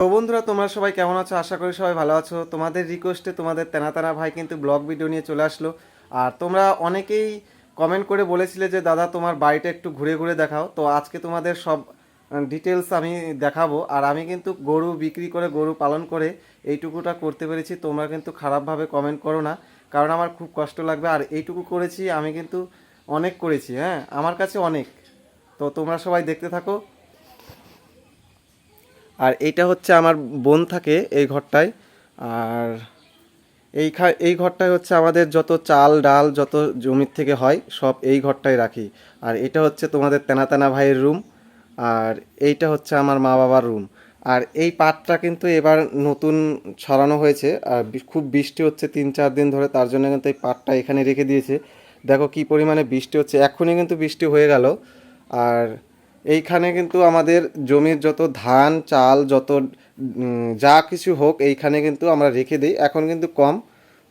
তো বন্ধুরা, তোমরা সবাই কেমন আছো? আশা করি সবাই ভালো আছো। তোমাদের রিকোয়েস্টে তোমাদের তেনা তেনা ভাই কিন্তু ব্লগ ভিডিও নিয়ে চলে আসলো। আর তোমরা অনেকেই কমেন্ট করে বলেছিলে যে, দাদা, তোমার বাড়িটা একটু ঘুরে ঘুরে দেখাও। তো আজকে তোমাদের সব ডিটেলস আমি দেখাবো। আর আমি কিন্তু গরু বিক্রি করে, গরু পালন করে এইটুকুটা করতে পেরেছি। তোমরা কিন্তু খারাপভাবে কমেন্ট করো না, কারণ আমার খুব কষ্ট লাগবে। আর এইটুকু করেছি, আমি কিন্তু অনেক করেছি হ্যাঁ? আমার কাছে অনেক। তো তোমরা সবাই দেখতে থাকো। আর এইটা হচ্ছে আমার বোন থাকে এই ঘরটায়। আর এই এই ঘরটায় হচ্ছে আমাদের যত চাল, ডাল, যত জমির থেকে হয়, সব এই ঘরটায় রাখি। আর এটা হচ্ছে তোমাদের তেনা তেনা ভাইয়ের রুম। আর এইটা হচ্ছে আমার মা বাবার রুম। আর এই পাটটা কিন্তু এবার নতুন ছড়ানো হয়েছে। আর খুব বৃষ্টি হচ্ছে তিন চার দিন ধরে, তার জন্য কিন্তু এই পাটটা এখানে রেখে দিয়েছে। দেখো কি পরিমাণে বৃষ্টি হচ্ছে। এখনই কিন্তু বৃষ্টি হয়ে গেল। আর এইখানে কিন্তু আমাদের জমির যত ধান, চাল, যত যা কিছু হোক, এইখানে কিন্তু আমরা রেখে দিই। এখন কিন্তু কম।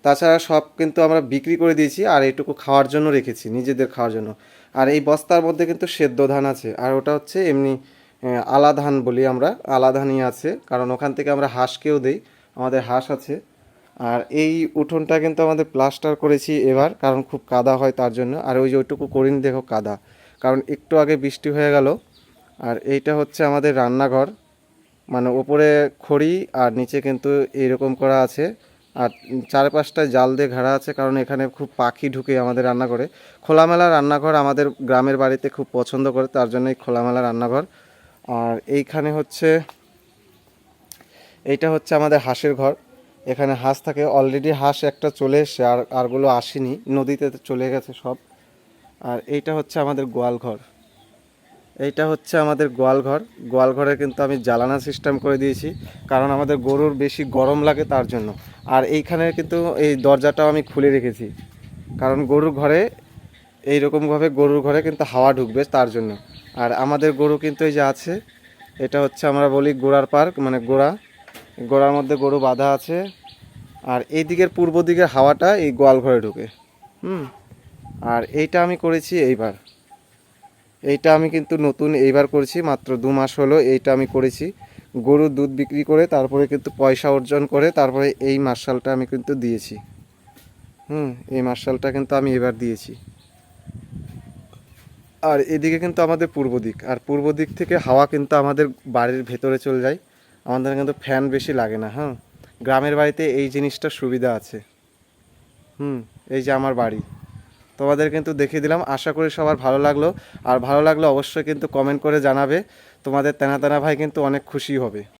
তাছাড়া সব কিন্তু আমরা বিক্রি করে দিয়েছি আর এইটুকু খাওয়ার জন্য রেখেছি, নিজেদের খাওয়ার জন্য। আর এই বস্তার মধ্যে কিন্তু সেদ্ধ ধান আছে। আর ওটা হচ্ছে এমনি আলা ধান বলি আমরা। আলা ধানই আছে, কারণ ওখান থেকে আমরা হাঁসকেও দিই। আমাদের হাঁস আছে। আর এই উঠোনটা কিন্তু আমাদের প্লাস্টার করেছি এবার, কারণ খুব কাদা হয় তার জন্য। আর ওই যে ওইটুকু করিনি, দেখো কাদা। কারণ একটু আগে বৃষ্টি হয়ে গেল। আর এইটা হচ্ছে আমাদের রান্নাঘর। মানে ওপরে খড়ি আর নিচে কিন্তু এইরকম করা আছে। আর চারপাশটায় জাল দিয়ে ঘেরা আছে কারণ এখানে খুব পাখি ঢুকে আমাদের রান্নাঘরে। খোলামেলা রান্নাঘর আমাদের গ্রামের বাড়িতে খুব পছন্দ করে, তার জন্যই খোলামেলা রান্নাঘর। আর এইখানে হচ্ছে, এইটা হচ্ছে আমাদের হাঁসের ঘর। এখানে হাঁস থাকে। অলরেডি হাঁস একটা চলে এসছে, আর আরগুলো আসেনি। নদীতে চলে গেছে সব। আর এইটা হচ্ছে আমাদের গোয়াল ঘর এইটা হচ্ছে আমাদের গোয়াল ঘর গোয়াল ঘরে কিন্তু আমি জ্বালানা সিস্টেম করে দিয়েছি, কারণ আমাদের গরুর বেশি গরম লাগে তার জন্য। আর এইখানে কিন্তু এই দরজাটাও আমি খুলে রেখেছি, কারণ গরুর ঘরে এই এইরকমভাবে গরুর ঘরে কিন্তু হাওয়া ঢুকবে তার জন্য। আর আমাদের গরু কিন্তু এই যে আছে, এটা হচ্ছে আমরা বলি গোড়ার পার্ক মানে গোড়া। গোড়ার মধ্যে গরু বাঁধা আছে। আর এই দিকের পূর্ব দিকের হাওয়াটা এই গোয়াল ঘরে ঢুকে। হুম। আর এইটা আমি করেছি এইবার। এইটা আমি কিন্তু নতুন এইবার করেছি, মাত্র দু মাস হলো এইটা আমি করেছি। গরুর দুধ বিক্রি করে তারপরে কিন্তু পয়সা অর্জন করে তারপরে এই মার্শালটা আমি কিন্তু দিয়েছি। হুম, এই মার্শালটা কিন্তু আমি এবার দিয়েছি। আর এদিকে কিন্তু আমাদের পূর্ব দিক, আর পূর্ব দিক থেকে হাওয়া কিন্তু আমাদের বাড়ির ভেতরে চলে যায়। আমাদের কিন্তু ফ্যান বেশি লাগে না হ্যাঁ। গ্রামের বাড়িতে এই জিনিসটা সুবিধা আছে। হুম, এই যে আমার বাড়ি। তোমাদের কিন্তু দেখিয়ে দিলাম। আশা করি সবার ভালো লাগল। আর ভালো লাগল অবশ্যই কিন্তু কমেন্ট করে জানাবে। তোমাদের তেনা তেনা ভাই কিন্তু অনেক খুশি হবে।